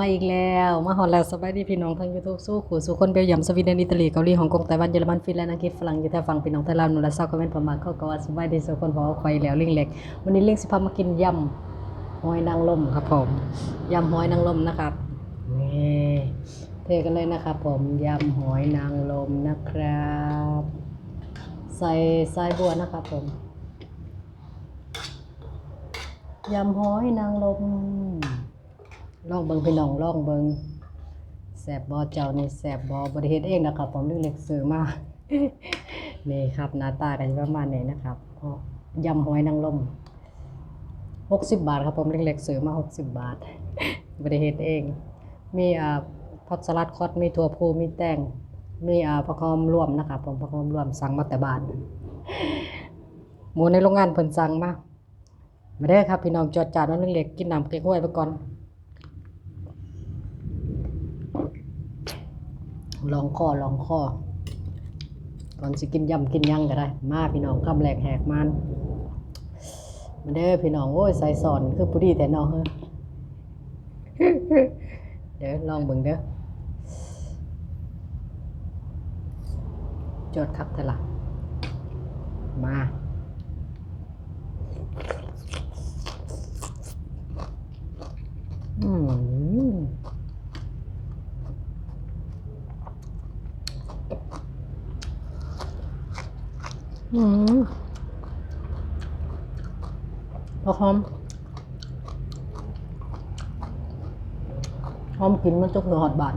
มาอีกแล้ว มาฮอลแล้วสบายดีพี่น้องทั้ง YouTube สู้ขู่สู่คนเบลเยียมสวีเดนอิตาลีเกาหลีฮ่องกงไต้หวันเยอรมันฟินแลนด์อังกฤษฝรั่งอยู่แถวฝั่งพี่น้องไทยลาวนุนและซาวคอมเมนต์ประมาณเข้าก็ว่าสบายดีสุกคนบอกว่าควายแล้วลิงเล็ก วันนี้ลิงสิพามากินยำหอยนางรมครับผมยำหอยนางรมนะครับนี่เทกันเลยนะครับผมยำหอยนางรมนะครับ ใส่สายบัวนะครับผมยำหอยนางรม ลองเบิงพี่น้องลองเบิงแสบบอเจ้านี่แสบบอบริเฮ็ดเองนะครับ ผมเรื่องเล็กซื้อมานี่ครับหน้าตากันประมาณนี้นะครับยำหอยนางรมหกสิบบาทครับผมเล็กๆซื้อมาหกสิบบาทบริเฮ็ดเอง มีอ่าผักสลัดคอดมีถั่วพูมีแตงมีอ่าผักหอมรวมนะครับผมผักหอมรวมสั่งมาแต่บ้านหมูในโรงงานเพิ่นสั่งมาไมาได้ครับพี่น้องจอดจานน้องเล็กๆกินน้ำเก๊กฮวยไปก่อน ลองคอลองคอก่อนสิกินยำกินยังก็ได้ มาพี่น้องคำแหลกแหกมันมาเด้อพี่น้องโอ้ยใส่สอนคือผู้ดีแต่น้องเฮ้อเดี๋ยวลองเบิ่งเด้อจดครับเถอะล่ะมาอืม อืม พอหอมหอมกินมันจกเหนือหอดบาน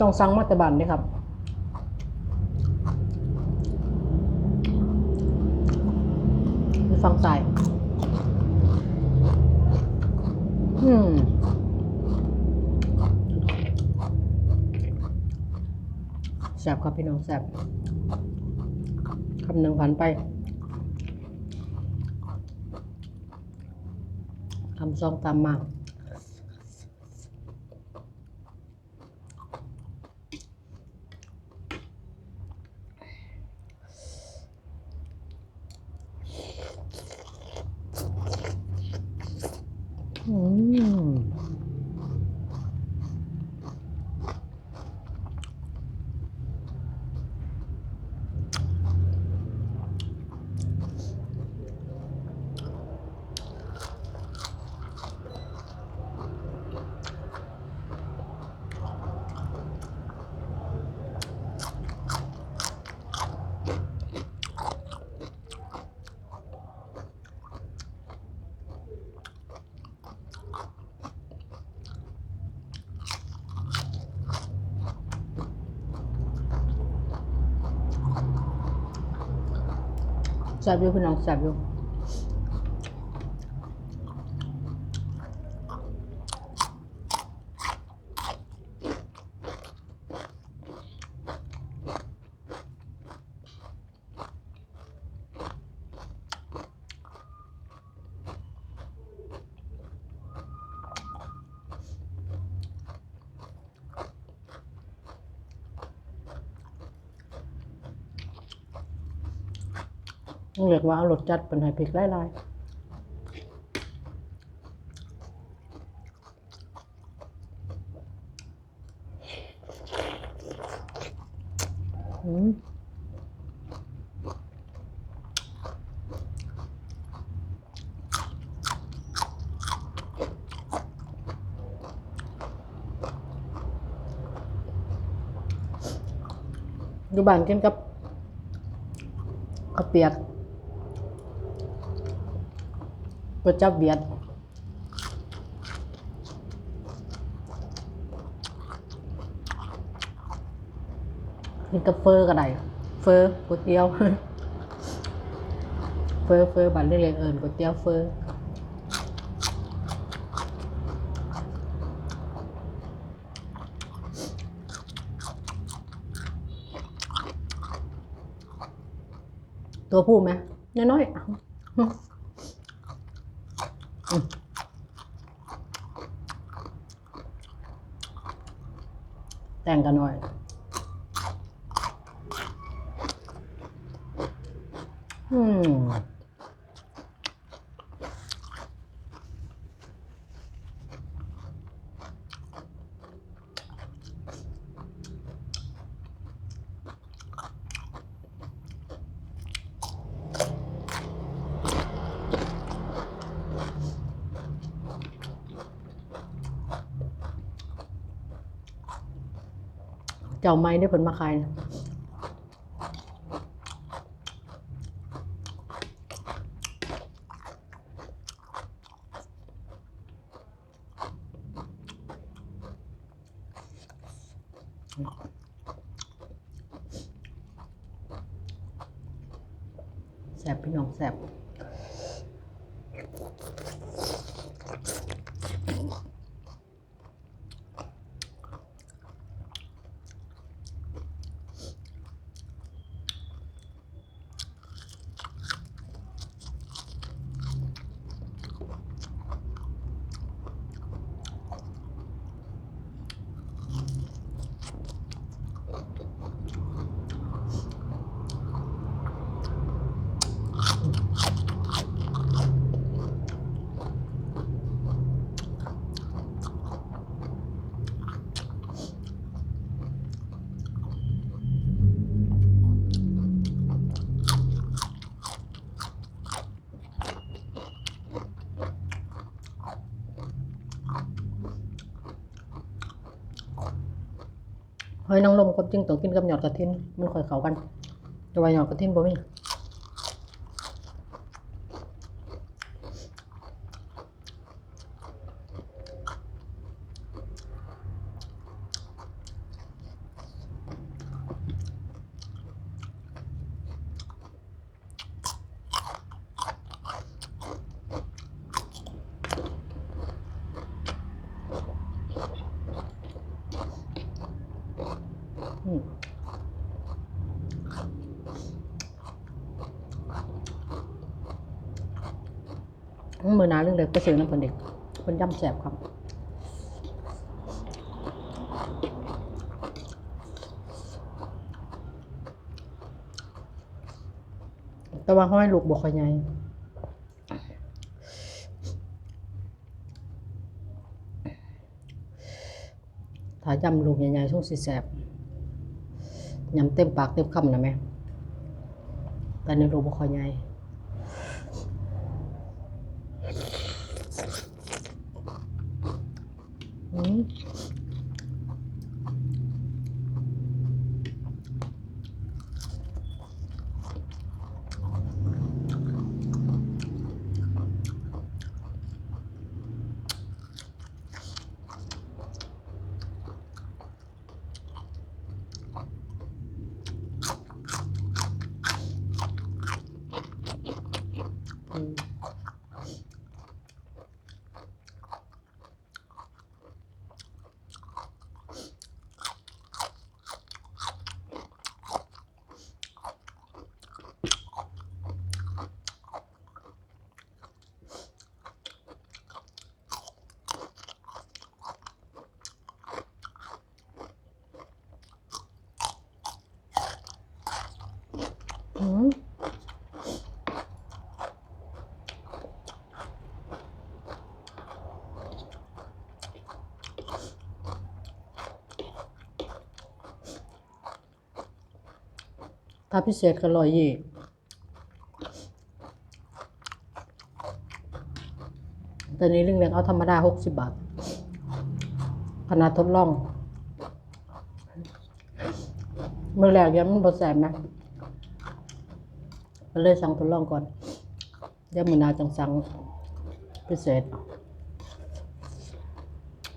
ต้องสั่งมาต่บานนี่ครับฟังสายอืม แสบครับพี่น้องแสบคำหนึ่งผ่านไปคำสองตามมา อืม แสบอยู่พี่น้องแสบอยู่ ต้องเรียกว่าเอารสจัดเป็นไฮพริกไล่ลายอืมดูบ้านกินกับข้าวเปียก ก๋วยจับเบียดกินกับเฟอร์ก็ได้เฟอร์ก๋วยเตี๋ยว เฟอร์เฟอร์บ้านเรียกๆเอิญก๋วยเตี๋ยวเฟอร์ตัวผู้ไหมน้อยๆ แต่งกันหน่อย อืม เจ้าไม้ได้ผลมาขายนะแสบพี่น้องแสบ หอยนางรมก็จริงต้องกินกับหยอดกระทินมันค่อยเข้ากันแต่ว่าหยอดกระทินบ่มี อืม มือหนาเรื่องเด็กไปซื้อน้ำคนเด็กคนย่ำแสบครับแต่ว่าห้อยลูกบวกคอยใหญ่ถ้ายำลูกใหญ่ๆช่วงสิแสบยำเต็มปากเต็มคำนะแม่แต่ในรูกบคอยใหญ่อื ม ถ้าพิเศษก็ร้อยยี่ตอนนี้เรื่องเล็กเอาธรรมดาหกสิบบาท ขนาดทดลอง เมื่อแรกยังมันบดแสบนะ ก็เลยสั่งทดลองก่อนเดี๋ยวมือหนาจังสั่งพิเศษ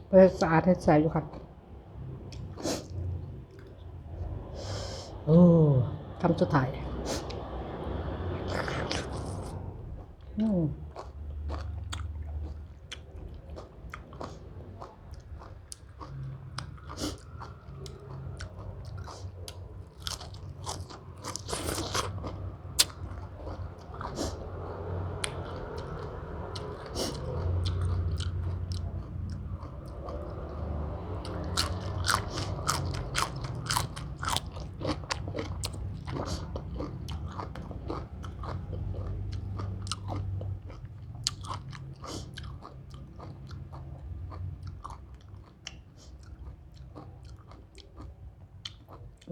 เพื่อสะอาดให้ใส่อยู่ครับโอ้คำสุดท้ายอืม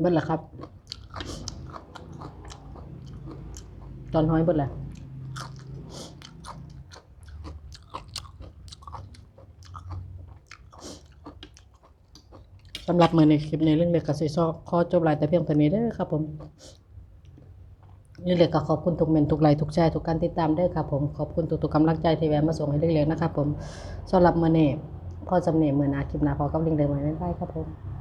เบิดละครับ ตอนห้อยเบิดละสำหรับมือในคลิปในเรื่องเล็กกับซีซอข้อจบลน์แต่เพียงเท่านี้เด้อครับ ผมเรื่องเล็กก็ขอบคุณทุกเมนทุกไลน์ทุกแชร์ทุกการติดตามเด้อครับผมขอบคุณทุกๆกำลังใจที่แวะมาส่งให้เรื่องเล็กนะครับผมสำหรับมือนี้พ่อจำเนียมือนาคลิปนาพอกับลิงเดิมไว้ไม่ได้ครับผม